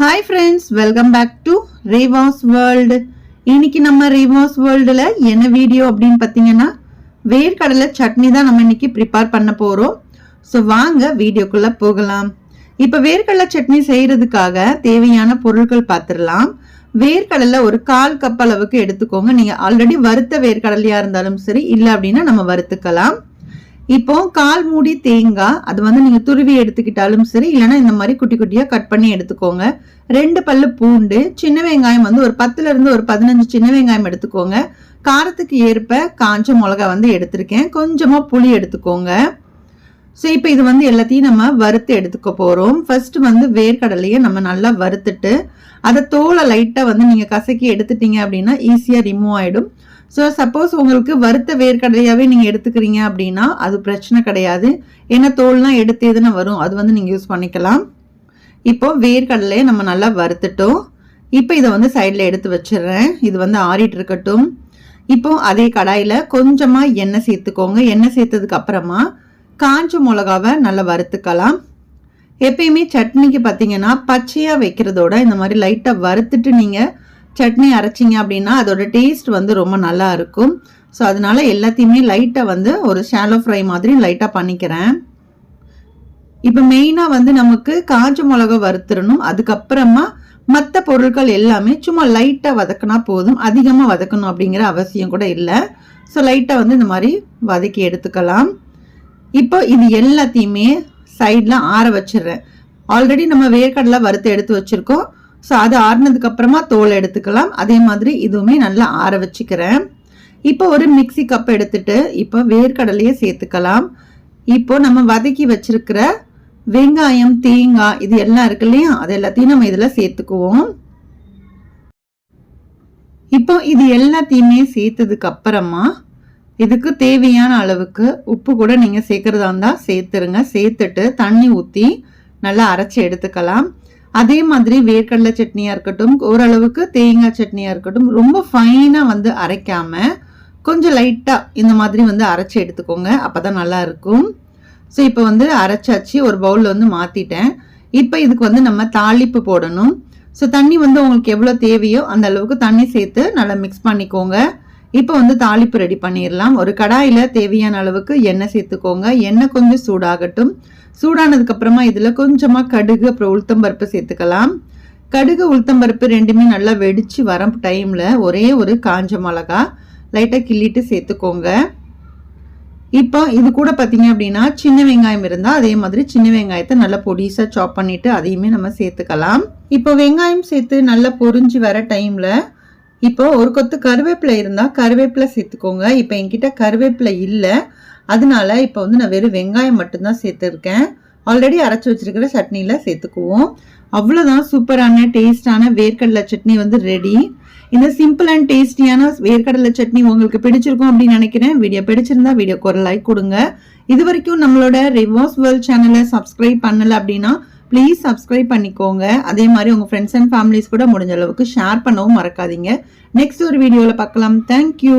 Hi friends welcome back to Revas world இன்னைக்கு நம்ம ரேவாஸ் வேர்ல்டில் என்ன வீடியோ அப்படின்னு பார்த்தீங்கன்னா வேர்க்கடலை சட்னி தான் நம்ம இன்னைக்கு ப்ரிப்பேர் பண்ண போகிறோம் ஸோ வாங்க வீடியோக்குள்ளே போகலாம். இப்போ வேர்க்கடலை சட்னி செய்கிறதுக்காக தேவையான பொருட்கள் பார்த்துடலாம். வேர்க்கடலை ஒரு கால் கப் அளவுக்கு எடுத்துக்கோங்க. நீங்கள் ஆல்ரெடி வறுத்த வேர்க்கடலையாக இருந்தாலும் சரி இல்லை அப்படின்னா நம்ம வறுத்துக்கலாம். இப்போ கால் மூடி தேங்காய் அது வந்து நீங்க துருவி எடுத்துக்கிட்டாலும் சரி இல்லைன்னா இந்த மாதிரி குட்டி குட்டியா கட் பண்ணி எடுத்துக்கோங்க. ரெண்டு பல்லு பூண்டு சின்ன வெங்காயம் வந்து ஒரு பத்துல இருந்து ஒரு பதினஞ்சு சின்ன வெங்காயம் எடுத்துக்கோங்க. காரத்துக்கு ஏற்ப காஞ்ச மிளகா வந்து எடுத்திருக்கேன். கொஞ்சமா புளி எடுத்துக்கோங்க. ஸோ இப்போ இது வந்து எல்லாத்தையும் நம்ம வறுத்து எடுத்துக்க போகிறோம் ஃபர்ஸ்ட் வந்து வேர்க்கடலையை நம்ம நல்லா வறுத்துட்டு அதை தோலை லைட்டாக வந்து நீங்கள் கசக்கி எடுத்துட்டீங்க அப்படின்னா ஈஸியாக ரிமூவ் ஆகிடும் ஸோ சப்போஸ் உங்களுக்கு வறுத்த வேர்க்கடலையாகவே நீங்கள் எடுத்துக்கிறீங்க அப்படின்னா அது பிரச்சனை கிடையாது. ஏன்னா தோல்லாம் எடுத்து எதுனா வரும் அது வந்து நீங்கள் யூஸ் பண்ணிக்கலாம். இப்போ வேர்க்கடலையை நம்ம நல்லா வறுத்துட்டோம். இப்போ இதை வந்து சைடில் எடுத்து வச்சிடுறேன். இது வந்து ஆறிட்டு இருக்கட்டும். இப்போ அதே கடாயில் கொஞ்சமாக எண்ணெய் சேர்த்துக்கோங்க. எண்ணெய் சேர்த்ததுக்கு அப்புறமா காஞ்ச மிளகாவை நல்லா வறுத்துக்கலாம். எப்பயுமே சட்னிக்கு பார்த்தீங்கன்னா பச்சையாக வைக்கிறதோட இந்த மாதிரி லைட்டாக வறுத்துட்டு நீங்கள் சட்னி அரைச்சிங்க அப்படின்னா அதோட டேஸ்ட் வந்து ரொம்ப நல்லா இருக்கும். ஸோ அதனால எல்லாத்தையுமே லைட்டாக வந்து ஒரு ஷாலோ ஃப்ரை மாதிரி லைட்டாக பண்ணிக்கிறேன். இப்போ மெயினாக வந்து நமக்கு காஞ்ச மிளகா வறுத்துடணும். அதுக்கப்புறமா மற்ற பொருட்கள் எல்லாமே சும்மா லைட்டாக வதக்கினா போதும். அதிகமாக வதக்கணும் அப்படிங்கிற அவசியம் கூட இல்லை. ஸோ லைட்டாக வந்து இந்த மாதிரி வதக்கி எடுத்துக்கலாம். இப்போ இது எல்லாத்தையுமே சைடில் ஆற வச்சிடுறேன். ஆல்ரெடி நம்ம வேர்க்கடலை வறுத்து எடுத்து வச்சுருக்கோம். ஸோ அது ஆறுனதுக்கு அப்புறமா எடுத்துக்கலாம். அதே மாதிரி இதுவுமே நல்லா ஆற வச்சுக்கிறேன். இப்போ ஒரு மிக்சி கப் எடுத்துட்டு இப்போ வேர்க்கடலையே சேர்த்துக்கலாம். இப்போ நம்ம வதக்கி வச்சிருக்கிற வெங்காயம் தேங்காய் இது எல்லாம் இருக்கு இல்லையா? அது எல்லாத்தையும் நம்ம இதில் சேர்த்துக்குவோம். இப்போ இது எல்லாத்தையுமே சேர்த்ததுக்கு அப்புறமா இதுக்கு தேவையான அளவுக்கு உப்பு கூட நீங்கள் சேர்க்குறதா இருந்தால் சேர்த்துருங்க. சேர்த்துட்டு தண்ணி ஊற்றி நல்லா அரைச்சி எடுத்துக்கலாம். அதே மாதிரி வேர்க்கடலை சட்னியாக இருக்கட்டும் ஓரளவுக்கு தேங்காய் சட்னியாக இருக்கட்டும் ரொம்ப ஃபைனாக வந்து அரைக்காமல் கொஞ்சம் லைட்டாக இந்த மாதிரி வந்து அரைச்சி எடுத்துக்கோங்க. அப்போ தான் நல்லா இருக்கும். ஸோ இப்போ வந்து அரைச்சாச்சு. ஒரு பவுலில் வந்து மாற்றிட்டேன் இப்போ இதுக்கு வந்து நம்ம தாளிப்பு போடணும். ஸோ தண்ணி வந்து உங்களுக்கு எவ்வளோ தேவையோ அந்த அளவுக்கு தண்ணி சேர்த்து நல்லா மிக்ஸ் பண்ணிக்கோங்க. இப்போ வந்து தாளிப்பு ரெடி பண்ணிடலாம் ஒரு கடாயில் தேவையான அளவுக்கு எண்ணெய் சேர்த்துக்கோங்க. எண்ணெய் கொஞ்சம் சூடாகட்டும். சூடானதுக்கப்புறமா இதில் கொஞ்சமாக கடுகு அப்புறம் உளுத்தம்பருப்பு சேர்த்துக்கலாம். கடுகு உளுத்தம்பருப்பு ரெண்டுமே நல்லா வெடித்து வர டைமில் ஒரே ஒரு காஞ்ச மிளகா லைட்டாக கிள்ளிட்டு சேர்த்துக்கோங்க. இப்போ இது கூட பார்த்தீங்க அப்படின்னா சின்ன வெங்காயம் இருந்தால் அதே மாதிரி சின்ன வெங்காயத்தை நல்லா பொடிசாக சாப் பண்ணிவிட்டு அதையுமே நம்ம சேர்த்துக்கலாம். இப்போ வெங்காயம் சேர்த்து நல்லா பொறிஞ்சு வர டைமில் இப்போ ஒரு கொத்து கருவேப்பிலை இருந்தால் கருவேப்பிலை சேர்த்துக்கோங்க. இப்போ என்கிட்ட கருவேப்பிலை இல்லை. அதனால இப்போ வந்து நான் வெறும் வெங்காயம் மட்டும்தான் சேர்த்துருக்கேன். ஆல்ரெடி அரைச்சி வச்சிருக்கிற சட்னியில் சேர்த்துக்குவோம். அவ்வளோதான் சூப்பரான டேஸ்டான வேர்க்கடலை சட்னி வந்து ரெடி இந்த சிம்பிள் அண்ட் டேஸ்டியான வேர்க்கடலை சட்னி உங்களுக்கு பிடிச்சிருக்கும் அப்படின்னு நினைக்கிறேன். வீடியோ பிடிச்சிருந்தா வீடியோக்கு ஒரு லைக் கொடுங்க. இது வரைக்கும் நம்மளோட ரிவர்ஸ் வேர்ல்ட் சேனலை சப்ஸ்கிரைப் பண்ணலை அப்படின்னா ப்ளீஸ் சப்ஸ்கிரைப் பண்ணிக்கோங்க. அதே மாதிரி உங்கள் ஃப்ரெண்ட்ஸ் அண்ட் ஃபேமிலிஸ் கூட முடிஞ்ச அளவுக்கு ஷேர் பண்ணவும் மறக்காதீங்க. நெக்ஸ்ட் ஒரு வீடியோவில் பார்க்கலாம். தேங்க்யூ